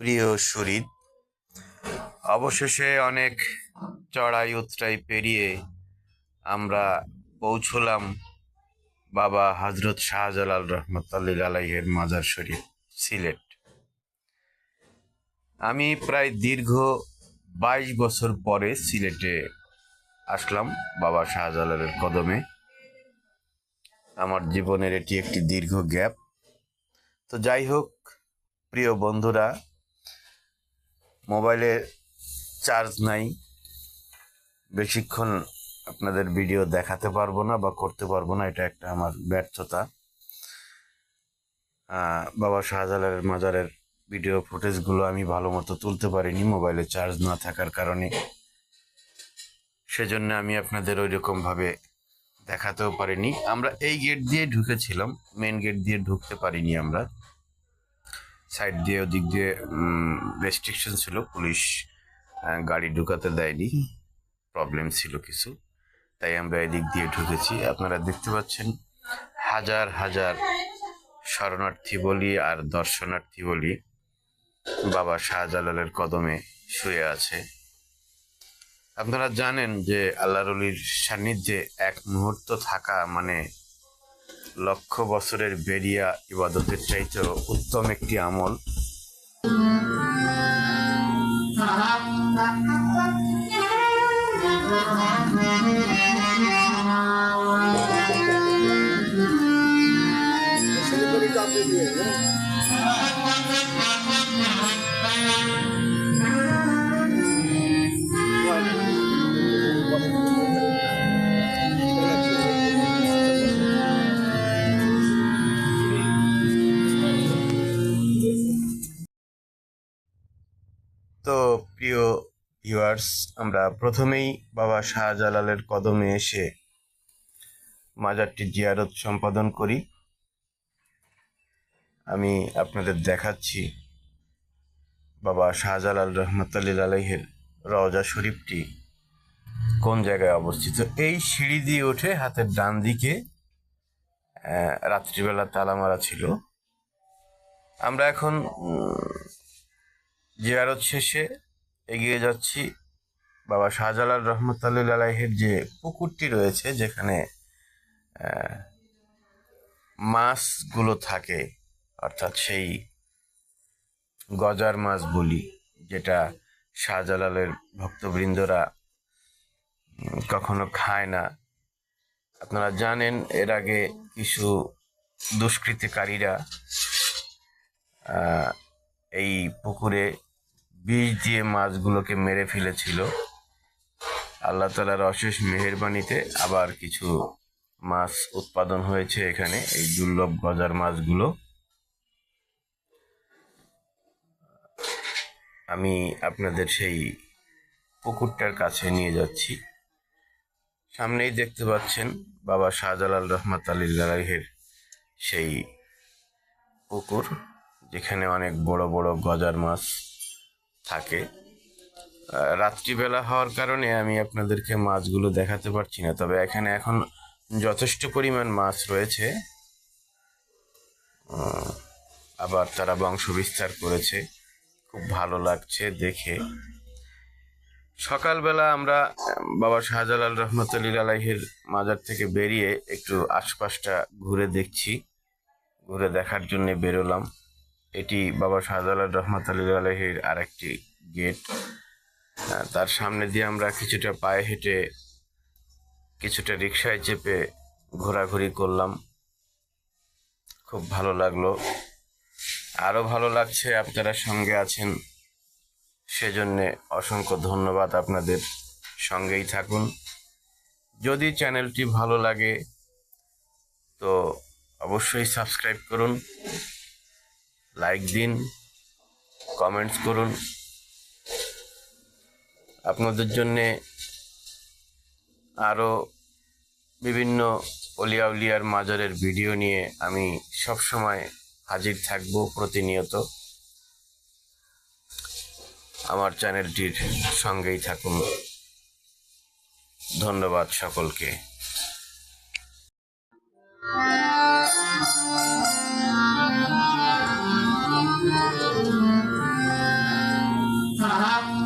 প্রিয় সুরিদ অবশেষে অনেক চড়াই উতরাই পেরিয়ে আমরা পৌঁছলাম বাবা হজরত শাহজালাল রহমতুল্লিল আলাইহের মাজার শরীফ, সিলেট। আমি প্রায় দীর্ঘ বাইশ বছর পরে সিলেটে আসলাম বাবা শাহজালালের কদমে। আমার জীবনের এটি একটি দীর্ঘ গ্যাপ। তো যাই হোক, প্রিয় বন্ধুরা মোবাইলে চার্জ নাই। বেশিক্ষণ আপনাদের ভিডিও দেখাতে পারব না বা করতে পারব না, এটা একটা আমার ব্যর্থতা। বাবা শাহজালালের মাজারের ভিডিও ফুটেজগুলো আমি ভালো মতো তুলতে পারিনি, মোবাইলে চার্জ না থাকার কারণে। সেজন্য আমি আপনাদের ওই রকমভাবে দেখাতেও পারিনি। আমরা এই গেট দিয়ে ঢুকেছিলাম মেন গেট দিয়ে ঢুকতে পারিনি আমরা। সাইড দিয়ে ওদিক দিয়ে রেস্ট্রিকশন ছিল। পুলিশ গাড়ি ঢুকাতে দেয়নি। প্রবলেম ছিল কিছু। তাই আমরা এদিক দিয়ে ঢুকেছি। আপনারা দেখতে পাচ্ছেন হাজার হাজার শরণার্থী বলি আর দর্শনার্থী বলি বাবা শাহজালালের কদমে শুয়ে আছে। আপনারা জানেন যে আল্লাহর অলির সান্নিধ্যে এক মুহূর্ত থাকা মানে লক্ষ বছরের বেরিয়া ইবাদতের চাইতে উত্তম একটি আমল। তো ভিউয়ার্স আমরা প্রথমেই বাবা শাহজালালের কদমে এসে মাজারটি জিয়ারত সম্পাদন করি। আমি আপনাদের দেখাচ্ছি বাবা শাহজালাল রহমতুল্লিল আলহের রওজা শরীফটি কোন জায়গায় অবস্থিত? এই সিঁড়ি দিয়ে উঠে হাতের ডান দিকে রাত্রিবেলা তালা মারা ছিল। আমরা এখন জিয়ারত শেষে এগিয়ে যাচ্ছি। বাবা শাহজালাল রহমতুল্লিল আলাইহের যে পুকুরটি রয়েছে, যেখানে মাছগুলো থাকে, অর্থাৎ সেই গজার মাছ বলি, যেটা শাহজালালের ভক্তবৃন্দরা কখনো খায় না। আপনারা জানেন, এর আগে কিছু দুষ্কৃতিকারীরা এই পুকুরে বিষ দিয়ে মাছগুলোকে মেরে ফেলেছিল, আল্লাহ তালার অশেষ মেহেরবানিতে আবার কিছু মাছ উৎপাদন হয়েছে এখানে, এই দুর্লভ গজার মাছগুলো। আমি আপনাদের সেই পুকুরটার কাছে নিয়ে যাচ্ছি। সামনেই দেখতে পাচ্ছেন বাবা শাহজালাল রহমত আলীর সেই পুকুর, যেখানে অনেক বড় বড় গজার মাছ থাকে। রাত্রিবেলা হওয়ার কারণে আমি আপনাদেরকে মাছগুলো দেখাতে পারছি না। তবে এখানে এখন যথেষ্ট পরিমাণ মাছ রয়েছে। আবার তারা বংশ বিস্তার করেছে। খুব ভালো লাগছে দেখে। সকালবেলা আমরা বাবা শাহজালাল রহমতুল্লিল আলাইহির মাজার থেকে বেরিয়ে একটু আশপাশটা ঘুরে দেখছি। ঘুরে দেখার জন্য বেরোলাম। এটি বাবা শাহজালাল রহমত আলী আলহির আরেকটি গেট। তার সামনে দিয়ে আমরা কিছুটা পায়ে হেঁটে কিছুটা রিক্সায় চেপে ঘোরাঘুরি করলাম। খুব ভালো লাগল। আরও ভালো লাগছে আপনারা সঙ্গে আছেন। সেজন্যে অসংখ্য ধন্যবাদ আপনাদের সঙ্গেই থাকুন। যদি চ্যানেলটি ভালো লাগে, তো অবশ্যই সাবস্ক্রাইব করুন। লাইক দিন কমেন্টস করুন। আপনাদের জন্যে আরও বিভিন্ন অলিয়া উলিয়ার মাজারের ভিডিও নিয়ে আমি সবসময় হাজির থাকব প্রতিনিয়ত। আমার চ্যানেলটির সঙ্গেই থাকুন। ধন্যবাদ সকলকে। Celebrate